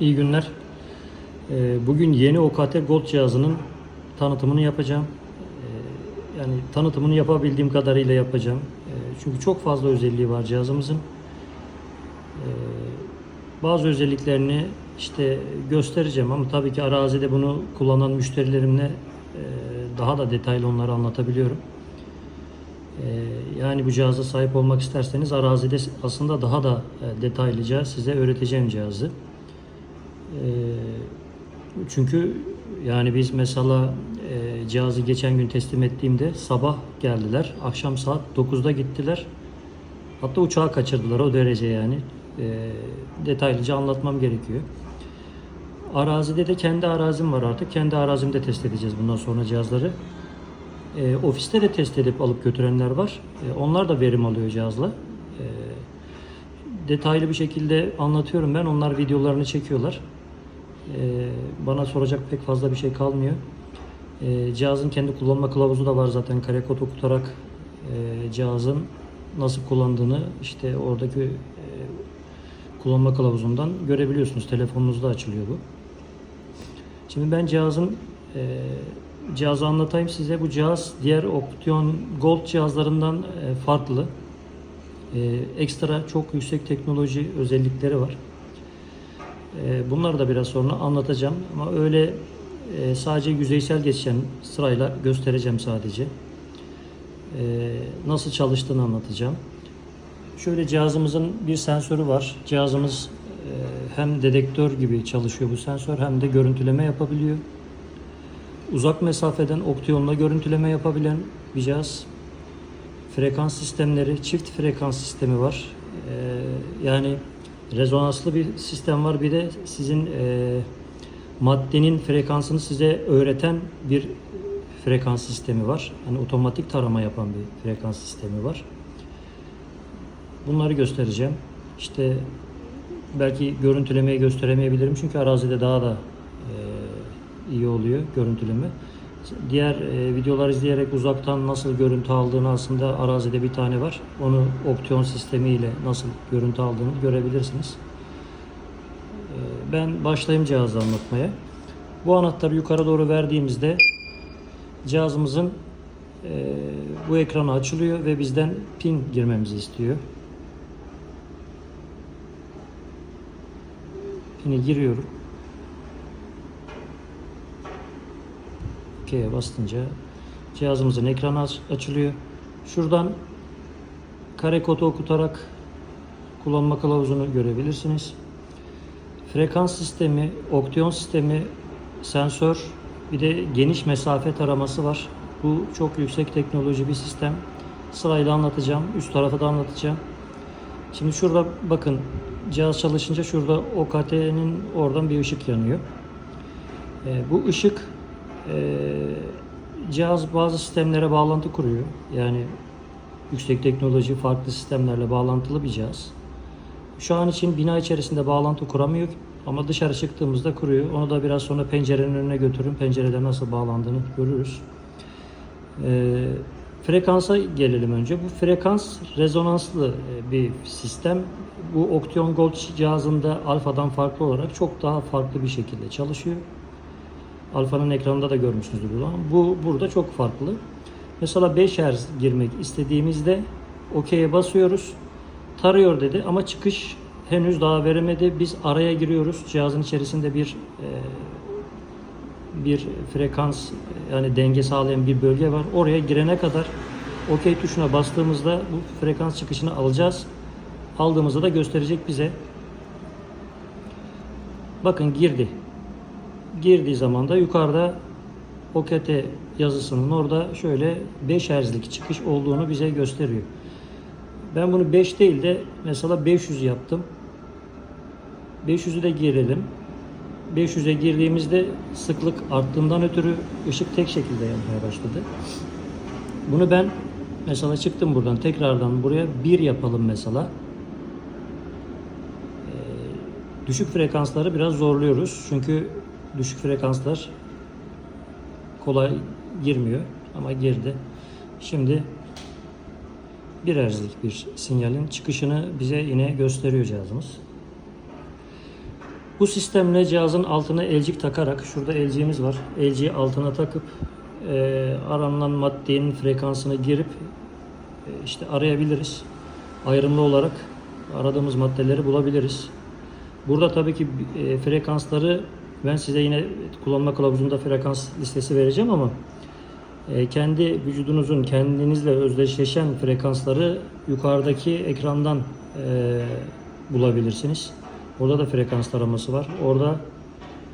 İyi günler. Ee, Bugün yeni OKT Gold cihazının tanıtımını yapacağım. Ee, Yani tanıtımını yapabildiğim kadarıyla yapacağım. Ee, Çünkü çok fazla özelliği var cihazımızın. Bazı özelliklerini işte göstereceğim ama tabii ki arazide bunu kullanan müşterilerimle e, daha da detaylı onları anlatabiliyorum. Yani bu cihaza sahip olmak isterseniz arazide aslında daha da e, detaylıca size öğreteceğim cihazı. Çünkü yani biz mesela e, cihazı geçen gün teslim ettiğimde sabah geldiler. Akşam saat 9'da gittiler. Hatta uçağı kaçırdılar o derece yani. Ee, detaylıca anlatmam gerekiyor. Arazide de kendi arazim var artık. Kendi arazimde test edeceğiz bundan sonra cihazları. E, ofiste de test edip alıp götürenler var. E, onlar da verim alıyor cihazla. E, detaylı bir şekilde anlatıyorum ben. Onlar videolarını çekiyorlar. E, bana soracak pek fazla bir şey kalmıyor. E, cihazın kendi kullanma kılavuzu da var zaten. Kare kod okutarak e, cihazın nasıl kullandığını işte oradaki e, kullanma kılavuzundan görebiliyorsunuz. Telefonunuzda açılıyor bu. Şimdi ben cihazın e, cihazı anlatayım size. Bu cihaz diğer Option Gold cihazlarından farklı. Ekstra çok yüksek teknoloji özellikleri var. E, bunları da biraz sonra anlatacağım. Ama öyle e, sadece yüzeysel geçen sırayla göstereceğim sadece. E, nasıl çalıştığını anlatacağım. Şöyle cihazımızın bir sensörü var. Cihazımız e, hem dedektör gibi çalışıyor bu sensör hem de görüntüleme yapabiliyor. Uzak mesafeden optiyonla görüntüleme yapabilen bir cihaz. Frekans sistemleri, çift frekans sistemi var. E, yani rezonanslı bir sistem var. Bir de sizin e, maddenin frekansını size öğreten bir frekans sistemi var. Yani otomatik tarama yapan bir frekans sistemi var. Bunları göstereceğim. İşte belki görüntülemeyi gösteremeyebilirim çünkü arazide daha da e, iyi oluyor görüntüleme. Diğer e, videolar izleyerek uzaktan nasıl görüntü aldığını aslında arazide bir tane var. Onu opsiyon sistemiyle nasıl görüntü aldığını görebilirsiniz. E, ben başlayayım cihazı anlatmaya. Bu anahtarı yukarı doğru verdiğimizde cihazımızın e, bu ekranı açılıyor ve bizden pin girmemizi istiyor. Pini giriyorum. OK'ye bastınca cihazımızın ekranı aç- açılıyor. Şuradan kare kodu okutarak kullanma kılavuzunu görebilirsiniz. Frekans sistemi, opsiyon sistemi, sensör, bir de geniş mesafe taraması var. Bu çok yüksek teknoloji bir sistem. Sırayla anlatacağım. Üst tarafı da anlatacağım. Şimdi şurada bakın cihaz çalışınca şurada OKT'nin oradan bir ışık yanıyor. E, bu ışık cihaz bazı sistemlere bağlantı kuruyor. Yani yüksek teknoloji farklı sistemlerle bağlantılı bir cihaz. Şu an için bina içerisinde bağlantı kuramıyor ama dışarı çıktığımızda kuruyor. Onu da biraz sonra pencerenin önüne götürün. Pencerede nasıl bağlandığını görürüz. Ee, frekansa gelelim önce. Bu frekans rezonanslı e, bir sistem. Bu Octeon Gold cihazında alfadan farklı olarak çok daha farklı bir şekilde çalışıyor. Alfa'nın ekranında da görmüşsünüzdür bunu bu burada çok farklı. Mesela 5 Hz girmek istediğimizde OK'ye basıyoruz. Tarıyor dedi ama çıkış henüz daha veremedi. Biz araya giriyoruz. Cihazın içerisinde bir e, bir frekans yani denge sağlayan bir bölge var. Oraya girene kadar OK tuşuna bastığımızda bu frekans çıkışını alacağız. Aldığımızda da gösterecek bize. Bakın girdi. Girdiği zaman da yukarıda OKT yazısının orada şöyle 5 Hz'lik çıkış olduğunu bize gösteriyor. Ben bunu 5 değil de mesela 500 yaptım. 500'ü de girelim. 500'e girdiğimizde sıklık arttığından ötürü ışık tek şekilde yanmaya başladı. Bunu ben mesela çıktım buradan tekrardan buraya 1 yapalım mesela. Ee, düşük frekansları biraz zorluyoruz. Çünkü düşük frekanslar kolay girmiyor ama girdi. Şimdi bir erzlik bir sinyalin çıkışını bize yine gösteriyor cihazımız. Bu sistemle cihazın altına elcik takarak, şurada elciğimiz var. Elciyi altına takıp e, aranılan maddenin frekansını girip e, işte arayabiliriz. Ayrımlı olarak aradığımız maddeleri bulabiliriz. Burada tabii ki e, frekansları ben size yine kullanma kılavuzunda frekans listesi vereceğim ama e, kendi vücudunuzun kendinizle özdeşleşen frekansları yukarıdaki ekrandan e, bulabilirsiniz. Orada da frekans taraması var. Orada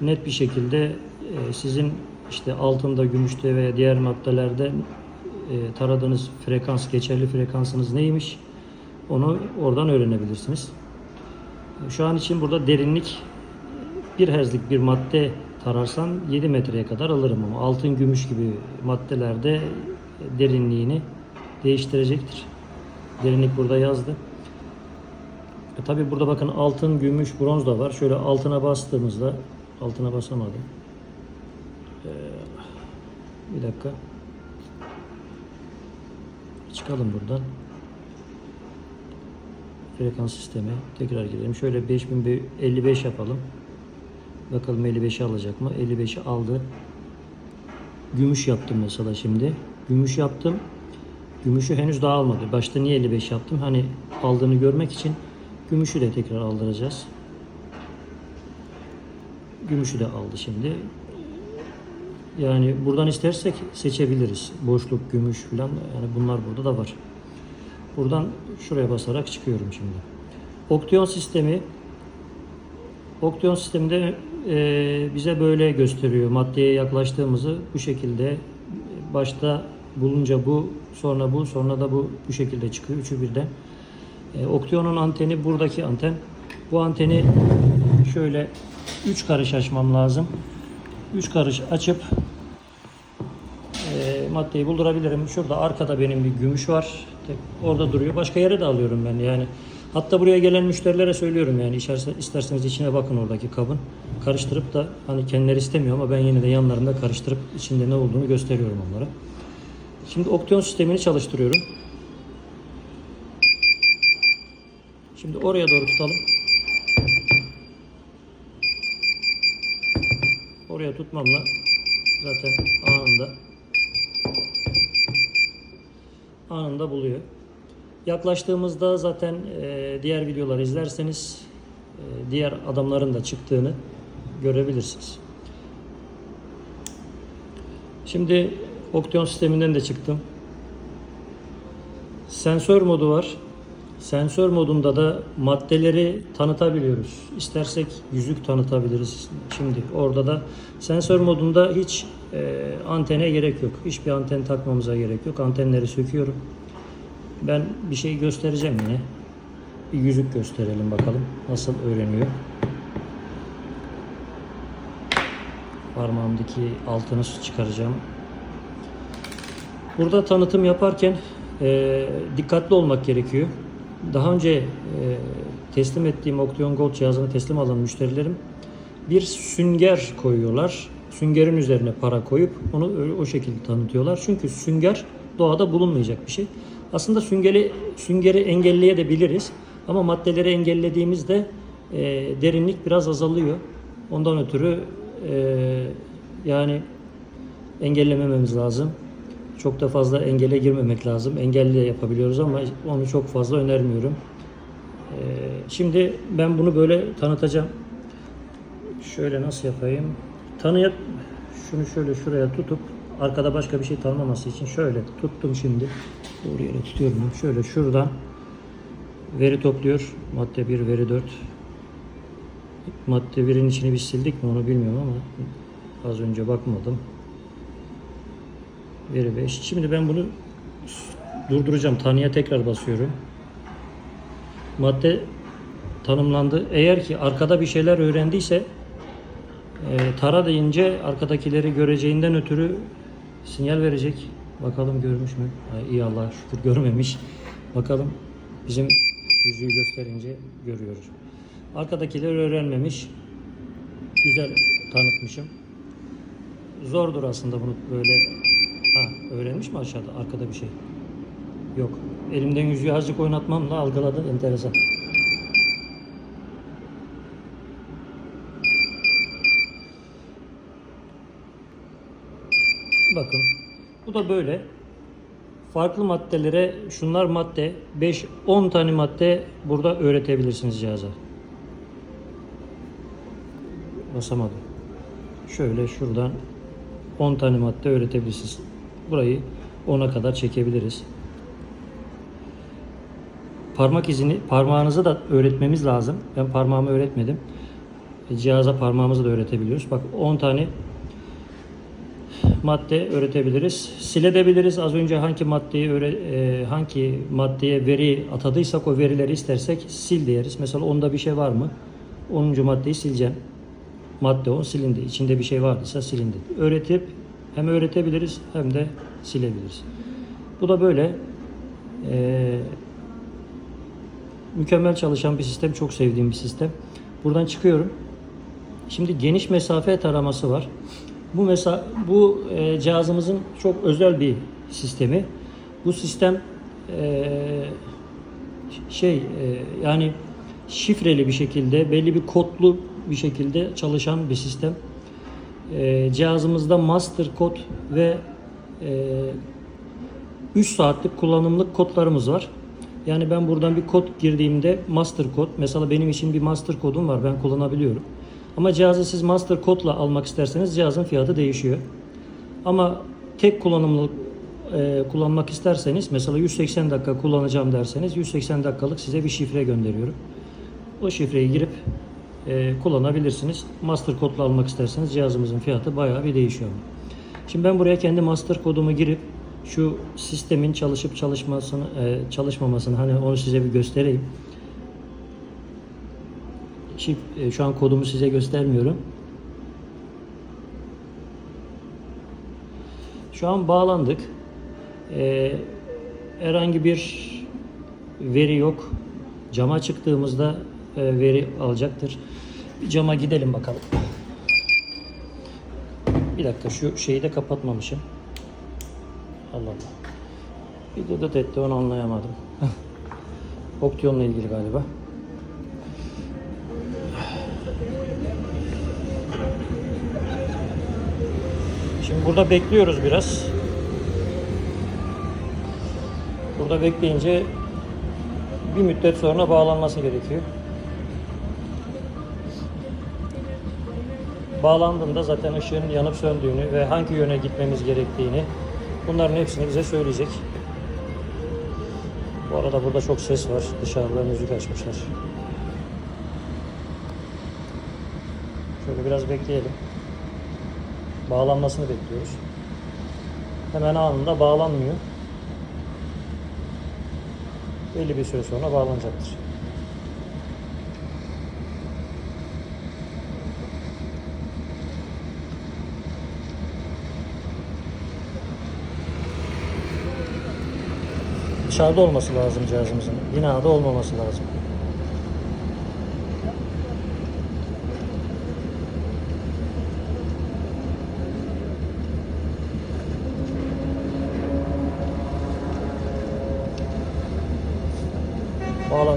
net bir şekilde e, sizin işte altında, gümüşte veya diğer maddelerde taradığınız frekans, geçerli frekansınız neymiş onu oradan öğrenebilirsiniz. Şu an için burada derinlik bir herzlik bir madde tararsan 7 metreye kadar alırım ama altın, gümüş gibi maddelerde derinliğini değiştirecektir. Derinlik burada yazdı. E tabi burada bakın altın, gümüş, bronz da var. Şöyle altına bastığımızda altına basamadım. Ee, bir dakika. Çıkalım buradan. Frekans sistemi tekrar girelim. Şöyle 5055 yapalım. Bakalım 55'i alacak mı? 55'i aldı. Gümüş yaptım mesela şimdi. Gümüş yaptım. Gümüşü henüz daha almadı. Başta niye 55 yaptım? Hani aldığını görmek için gümüşü de tekrar aldıracağız. Gümüşü de aldı şimdi. Yani buradan istersek seçebiliriz. Boşluk, gümüş falan. Yani bunlar burada da var. Buradan şuraya basarak çıkıyorum şimdi. Oktiyon sistemi Oktiyon sisteminde e, bize böyle gösteriyor. Maddeye yaklaştığımızı bu şekilde başta bulunca bu, sonra bu, sonra da bu bu şekilde çıkıyor. Üçü birden. E, Oktiyonun anteni buradaki anten. Bu anteni şöyle 3 karış açmam lazım. 3 karış açıp e, maddeyi buldurabilirim. Şurada arkada benim bir gümüş var. Tek- Orada duruyor. Başka yere de alıyorum ben yani. Hatta buraya gelen müşterilere söylüyorum yani isterseniz içine bakın oradaki kabın. Karıştırıp da hani kendileri istemiyor ama ben yine de yanlarında karıştırıp içinde ne olduğunu gösteriyorum onlara. Şimdi oktiyon sistemini çalıştırıyorum. Şimdi oraya doğru tutalım. Oraya tutmamla zaten anında anında buluyor. Yaklaştığımızda zaten e, diğer videoları izlerseniz e, diğer adamların da çıktığını görebilirsiniz. Şimdi Oktiyon sisteminden de çıktım. Sensör modu var. Sensör modunda da maddeleri tanıtabiliyoruz. İstersek yüzük tanıtabiliriz. Şimdi orada da sensör modunda hiç e, antene gerek yok. Hiçbir anten takmamıza gerek yok. Antenleri söküyorum. Ben bir şey göstereceğim yine. Bir yüzük gösterelim bakalım nasıl öğreniyor. Parmağımdaki altını çıkaracağım. Burada tanıtım yaparken e, dikkatli olmak gerekiyor. Daha önce e, teslim ettiğim Octeon Gold cihazını teslim alan müşterilerim bir sünger koyuyorlar. Süngerin üzerine para koyup onu o şekilde tanıtıyorlar. Çünkü sünger doğada bulunmayacak bir şey. Aslında süngeri, süngeri engelleyebiliriz. Ama maddeleri engellediğimizde e, derinlik biraz azalıyor. Ondan ötürü e, yani engellemememiz lazım. Çok da fazla engele girmemek lazım. Engelli de yapabiliyoruz ama onu çok fazla önermiyorum. Ee, şimdi ben bunu böyle tanıtacağım. Şöyle nasıl yapayım? Tanıyıp şunu şöyle şuraya tutup arkada başka bir şey tanımaması için şöyle tuttum şimdi. Doğru yere tutuyorum. Şöyle şuradan veri topluyor. Madde 1, veri 4. Madde 1'in içini biz sildik mi onu bilmiyorum ama az önce bakmadım. Veri 5. Şimdi ben bunu durduracağım. Tanıya tekrar basıyorum. Madde tanımlandı. Eğer ki arkada bir şeyler öğrendiyse e, tara deyince arkadakileri göreceğinden ötürü sinyal verecek. Bakalım görmüş mü? Ay, iyi Allah şükür görmemiş. Bakalım bizim yüzüğü gösterince görüyoruz. Arkadakileri öğrenmemiş. Güzel tanıtmışım. Zordur aslında bunu böyle Ha, öğrenmiş mi aşağıda? Arkada bir şey. Yok. Elimden yüzüğü azıcık oynatmamla algıladı. Enteresan. Bakın. Bu da böyle. Farklı maddelere şunlar madde 5-10 tane madde burada öğretebilirsiniz cihaza. Basamadım. Şöyle şuradan 10 tane madde öğretebilirsiniz. Burayı 10'a kadar çekebiliriz. Parmak izini parmağınızı da öğretmemiz lazım. Ben parmağımı öğretmedim. Cihaza parmağımızı da öğretebiliyoruz. Bak 10 tane madde öğretebiliriz. Silebiliriz. Az önce hangi maddeyi öğre, e, hangi maddeye veri atadıysak o verileri istersek sil diyeriz. Mesela onda bir şey var mı? 10. maddeyi sileceğim. Madde 10 silindi. İçinde bir şey vardıysa silindi. Öğretip hem öğretebiliriz hem de silebiliriz. Bu da böyle e, mükemmel çalışan bir sistem. Çok sevdiğim bir sistem. Buradan çıkıyorum. Şimdi geniş mesafe taraması var. Bu mesa bu e, cihazımızın çok özel bir sistemi. Bu sistem e, şey e, yani şifreli bir şekilde belli bir kodlu bir şekilde çalışan bir sistem. E, cihazımızda master kod ve e, 3 saatlik kullanımlık kodlarımız var. Yani ben buradan bir kod girdiğimde master kod, mesela benim için bir master kodum var ben kullanabiliyorum. Ama cihazı siz master kodla almak isterseniz cihazın fiyatı değişiyor. Ama tek kullanımlık e, kullanmak isterseniz mesela 180 dakika kullanacağım derseniz 180 dakikalık size bir şifre gönderiyorum. O şifreyi girip e, kullanabilirsiniz. Master kodla almak isterseniz cihazımızın fiyatı bayağı bir değişiyor. Şimdi ben buraya kendi master kodumu girip şu sistemin çalışıp çalışmasını e, çalışmamasını hani onu size bir göstereyim. Çift, e, şu an kodumu size göstermiyorum. Şu an bağlandık. E, herhangi bir veri yok. Cama çıktığımızda e, veri alacaktır. Bir cama gidelim bakalım. Bir dakika şu şeyi de kapatmamışım. Allah Allah. Bir de etti onu anlayamadım. Optiyonla ilgili galiba. Burada bekliyoruz biraz. Burada bekleyince bir müddet sonra bağlanması gerekiyor. Bağlandığında zaten ışığın yanıp söndüğünü ve hangi yöne gitmemiz gerektiğini bunların hepsini bize söyleyecek. Bu arada burada çok ses var. Dışarıda müzik açmışlar. Şöyle biraz bekleyelim. Bağlanmasını bekliyoruz. Hemen anında bağlanmıyor. Belli bir süre sonra bağlanacaktır. Dışarıda olması lazım cihazımızın. Binada olmaması lazım.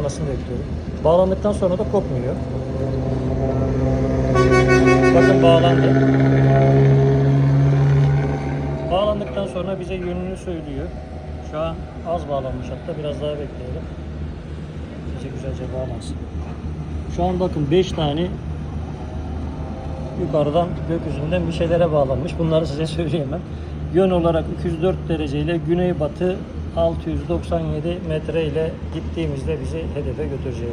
Bağlanmasını bekliyorum. Bağlandıktan sonra da kopmuyor. Bakın bağlandı. Bağlandıktan sonra bize yönünü söylüyor. Şu an az bağlanmış hatta biraz daha bekleyelim. Bize güzelce bağlansın. Şu an bakın 5 tane yukarıdan gökyüzünden bir şeylere bağlanmış. Bunları size söyleyemem. Yön olarak 204 derece ile güneybatı 697 metre ile gittiğimizde bizi hedefe götürecek.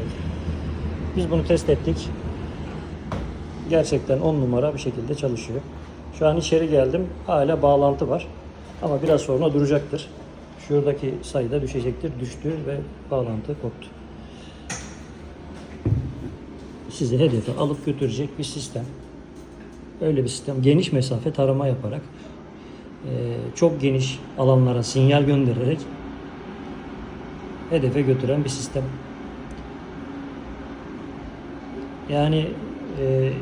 Biz bunu test ettik. Gerçekten 10 numara bir şekilde çalışıyor. Şu an içeri geldim. Hala bağlantı var. Ama biraz sonra duracaktır. Şuradaki sayıda düşecektir. Düştü ve bağlantı koptu. Sizi hedefe alıp götürecek bir sistem. Öyle bir sistem. Geniş mesafe tarama yaparak e, çok geniş alanlara sinyal göndererek hedefe götüren bir sistem. Yani e,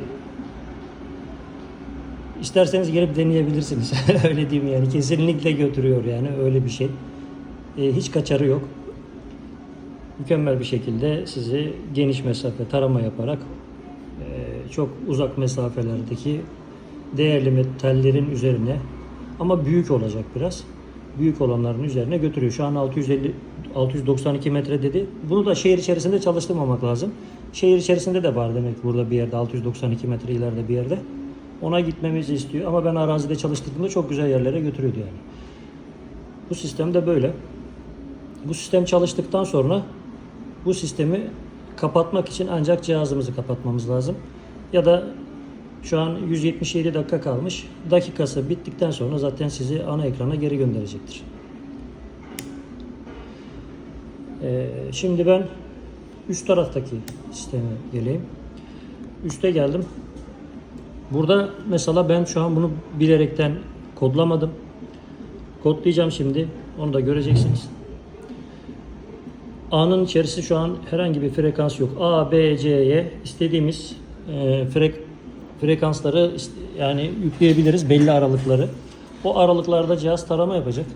isterseniz gelip deneyebilirsiniz. öyle diyeyim yani kesinlikle götürüyor yani öyle bir şey. E, hiç kaçarı yok. Mükemmel bir şekilde sizi geniş mesafe tarama yaparak e, çok uzak mesafelerdeki değerli metallerin üzerine Ama büyük olacak biraz. Büyük olanların üzerine götürüyor. Şu an 650 692 metre dedi. Bunu da şehir içerisinde çalıştırmamak lazım. Şehir içerisinde de var demek burada bir yerde 692 metre ileride bir yerde. Ona gitmemizi istiyor ama ben arazide çalıştırdığımda çok güzel yerlere götürüyordu yani. Bu sistem de böyle. Bu sistem çalıştıktan sonra bu sistemi kapatmak için ancak cihazımızı kapatmamız lazım. Ya da şu an 177 dakika kalmış. Dakikası bittikten sonra zaten sizi ana ekrana geri gönderecektir. Ee, şimdi ben üst taraftaki sisteme geleyim. Üste geldim. Burada mesela ben şu an bunu bilerekten kodlamadım. Kodlayacağım şimdi. Onu da göreceksiniz. A'nın içerisi şu an herhangi bir frekans yok. A, B, C'ye istediğimiz e, frek, frekansları yani yükleyebiliriz belli aralıkları. O aralıklarda cihaz tarama yapacak.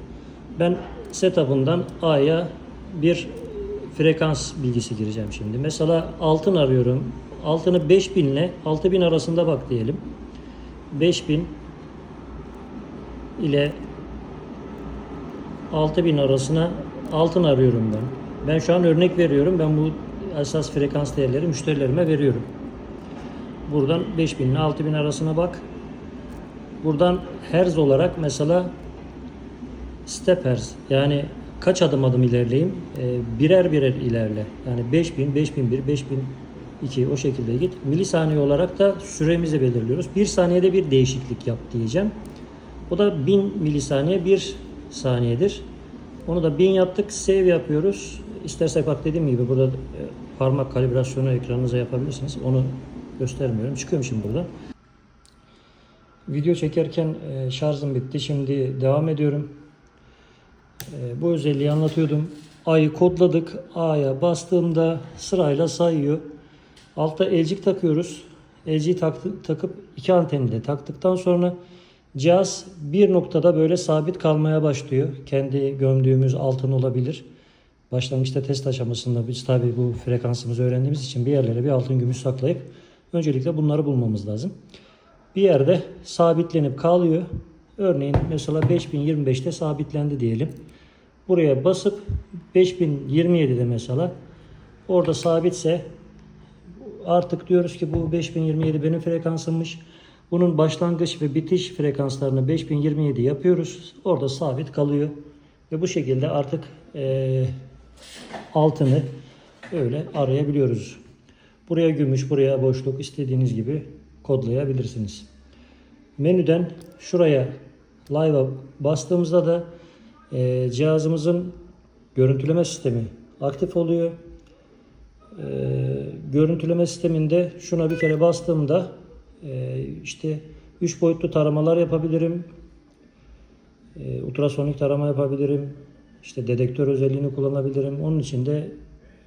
Ben setup'ından A'ya bir frekans bilgisi gireceğim şimdi. Mesela altın arıyorum. Altını 5000 ile 6000 arasında bak diyelim. 5000 ile 6000 arasına altın arıyorum ben. Ben şu an örnek veriyorum. Ben bu esas frekans değerleri müşterilerime veriyorum. Buradan 5000 ile 6000 arasına bak. Buradan hertz olarak mesela step hertz yani kaç adım adım ilerleyeyim? Ee, birer birer ilerle. Yani 5000, 5001, 5002 o şekilde git. Milisaniye olarak da süremizi belirliyoruz. Bir saniyede bir değişiklik yap diyeceğim. O da 1000 milisaniye bir saniyedir. Onu da 1000 yaptık. Save yapıyoruz. İstersek bak dediğim gibi burada e, parmak kalibrasyonu ekranınıza yapabilirsiniz. Onu göstermiyorum. Çıkıyorum şimdi buradan. Video çekerken e, şarjım bitti. Şimdi devam ediyorum. E, bu özelliği anlatıyordum. A'yı kodladık. A'ya bastığımda sırayla sayıyor. Altta elcik takıyoruz. Elciyi taktı, takıp iki anteni de taktıktan sonra cihaz bir noktada böyle sabit kalmaya başlıyor. Kendi gömdüğümüz altın olabilir. Başlangıçta test aşamasında biz tabii bu frekansımızı öğrendiğimiz için bir yerlere bir altın gümüş saklayıp öncelikle bunları bulmamız lazım. Bir yerde sabitlenip kalıyor. Örneğin mesela 5025'te sabitlendi diyelim. Buraya basıp 5027'de mesela orada sabitse artık diyoruz ki bu 5027 benim frekansımmış. Bunun başlangıç ve bitiş frekanslarını 5027 yapıyoruz. Orada sabit kalıyor. Ve bu şekilde artık eee, altını öyle arayabiliyoruz. Buraya gümüş, buraya boşluk istediğiniz gibi kodlayabilirsiniz. Menüden şuraya live'a bastığımızda da eee, cihazımızın görüntüleme sistemi aktif oluyor. Eee, görüntüleme sisteminde şuna bir kere bastığımda eee, işte 3 boyutlu taramalar yapabilirim. Eee, ultrasonik tarama yapabilirim. İşte dedektör özelliğini kullanabilirim. Onun için de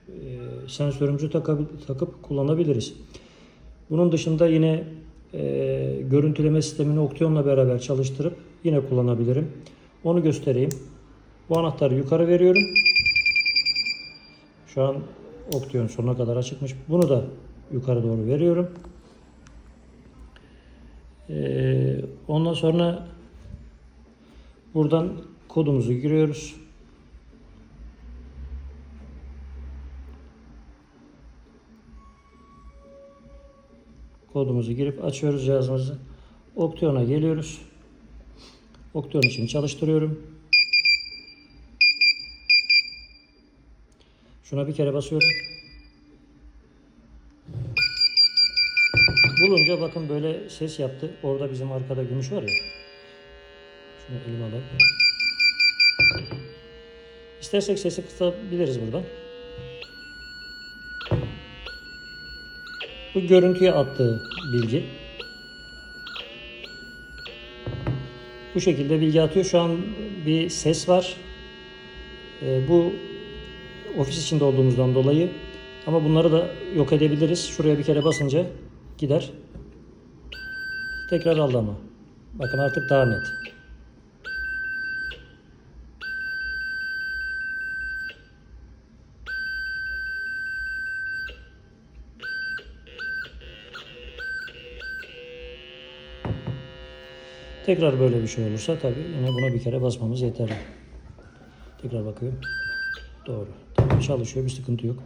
eee, sensörümüzü takıp, kullanabiliriz. Bunun dışında yine eee, görüntüleme sistemini Oction'la beraber çalıştırıp yine kullanabilirim. Onu göstereyim. Bu anahtarı yukarı veriyorum. Şu an Octyon sonuna kadar açıkmış. Bunu da yukarı doğru veriyorum. Ee, ondan sonra buradan kodumuzu giriyoruz. Kodumuzu girip açıyoruz cihazımızı. Oction'a geliyoruz. Octyon için çalıştırıyorum. Şuna bir kere basıyorum. Bulunca bakın böyle ses yaptı. Orada bizim arkada gümüş var ya. Şunu elime alayım. İstersek sesi kısabiliriz buradan. Bu görüntüye attığı bilgi. Bu şekilde bilgi atıyor. Şu an bir ses var. Ee, bu ofis içinde olduğumuzdan dolayı ama bunları da yok edebiliriz. Şuraya bir kere basınca gider. Tekrar aldı ama. Bakın artık daha net. Tekrar böyle bir şey olursa tabii yine buna bir kere basmamız yeterli. Tekrar bakıyorum. Doğru. Tamam çalışıyor bir sıkıntı yok.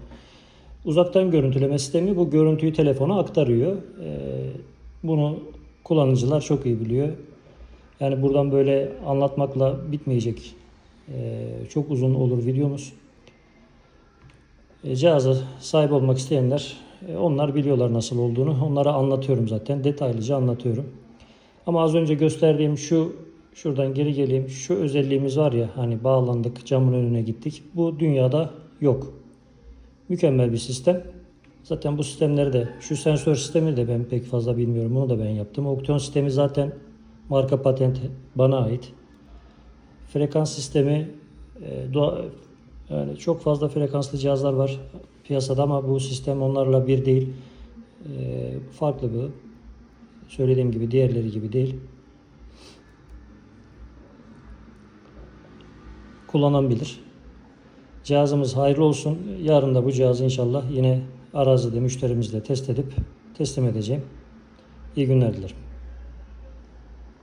Uzaktan görüntüleme sistemi bu görüntüyü telefona aktarıyor. Ee, bunu kullanıcılar çok iyi biliyor. Yani buradan böyle anlatmakla bitmeyecek. Ee, çok uzun olur videomuz. E, cihaza sahip olmak isteyenler e, onlar biliyorlar nasıl olduğunu. Onlara anlatıyorum zaten. Detaylıca anlatıyorum. Ama az önce gösterdiğim şu şuradan geri geleyim. Şu özelliğimiz var ya hani bağlandık camın önüne gittik. Bu dünyada yok. Mükemmel bir sistem. Zaten bu sistemleri de şu sensör sistemi de ben pek fazla bilmiyorum. Bunu da ben yaptım. Okton sistemi zaten marka patent bana ait. Frekans sistemi e, yani çok fazla frekanslı cihazlar var piyasada ama bu sistem onlarla bir değil. E, farklı bu. Söylediğim gibi diğerleri gibi değil. Kullanan bilir. Cihazımız hayırlı olsun. Yarın da bu cihazı inşallah yine arazide müşterimizle test edip teslim edeceğim. İyi günler dilerim.